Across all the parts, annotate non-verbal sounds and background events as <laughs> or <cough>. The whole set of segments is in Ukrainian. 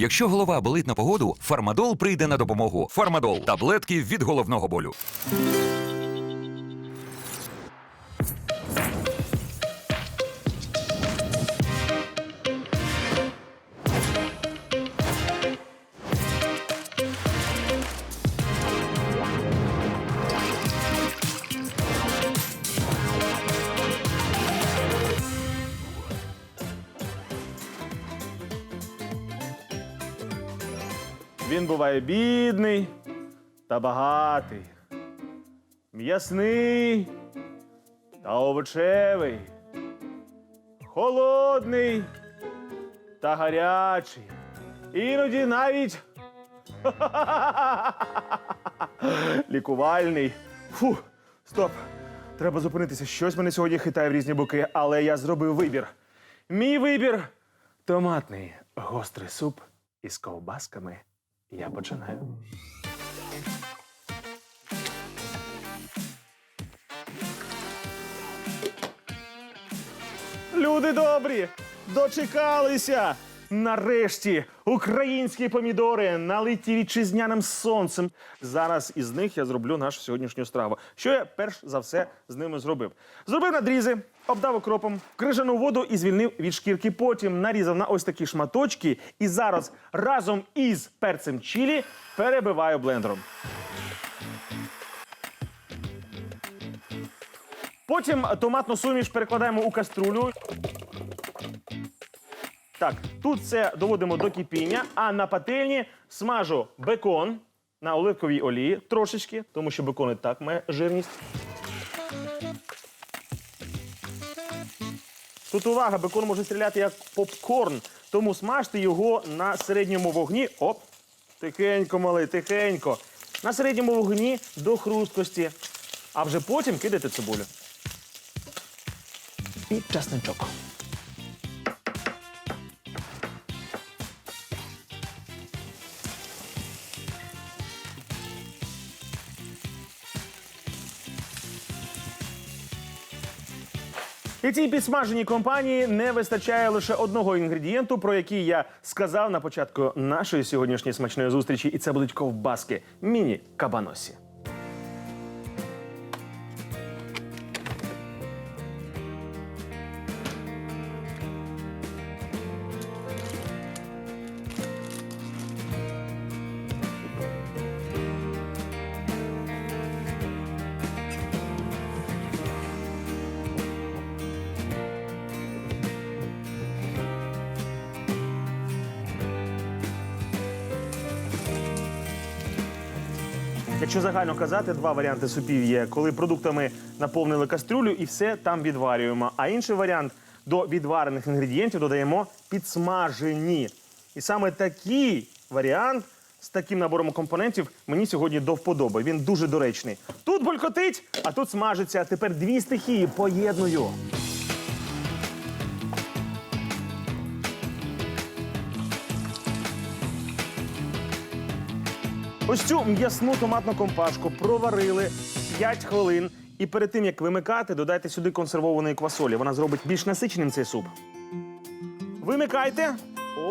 Якщо голова болить на погоду, фармадол прийде на допомогу. Фармадол таблетки від головного болю. Він буває бідний та багатий, м'ясний та овочевий, холодний та гарячий. Іноді навіть <laughs> лікувальний. Фу, стоп. Треба зупинитися. Щось мене сьогодні хитає в різні боки, але я зробив вибір. Мій вибір томатний гострий суп із ковбасками. Я починаю. Люди добрі, дочекалися. Нарешті українські помідори налиті вітчизняним сонцем. Зараз із них я зроблю нашу сьогоднішню страву. Що я перш за все з ними зробив? Зробив надрізи, обдав окропом, крижану воду і звільнив від шкірки. Потім нарізав на ось такі шматочки. І зараз разом із перцем чілі перебиваю блендером. Потім томатну суміш перекладаємо у каструлю. Так, тут все доводимо до кипіння, а на пательні смажу бекон на оливковій олії трошечки, тому що бекон і так має жирність. Тут увага, бекон може стріляти як попкорн, тому смажте його на середньому вогні. Оп, тихенько, малий, тихенько. На середньому вогні до хрусткості. А вже потім кидайте цибулю. І часничок. І цій підсмаженій компанії не вистачає лише одного інгредієнту, про який я сказав на початку нашої сьогоднішньої смачної зустрічі, і це будуть ковбаски міні-кабаносі. Якщо загально казати, два варіанти супів є, коли продуктами наповнили кастрюлю і все там відварюємо. А інший варіант до відварених інгредієнтів додаємо підсмажені. І саме такий варіант з таким набором компонентів мені сьогодні до вподоби. Він дуже доречний. Тут булькотить, а тут смажиться. Тепер дві стихії поєдную. Ось цю м'ясну томатну компашку проварили 5 хвилин. І перед тим як вимикати, додайте сюди консервованої квасолі. Вона зробить більш насиченим цей суп. Вимикайте,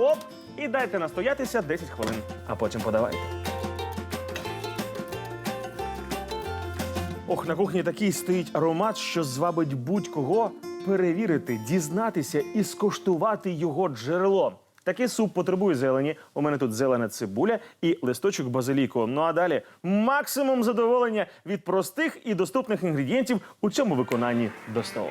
оп, і дайте настоятися 10 хвилин, а потім подавайте. Ох, на кухні такий стоїть аромат, що звабить будь-кого перевірити, дізнатися і скоштувати його джерело. Такий суп потребує зелені. У мене тут зелена цибуля і листочок базиліку. Ну а далі максимум задоволення від простих і доступних інгредієнтів у цьому виконанні до столу.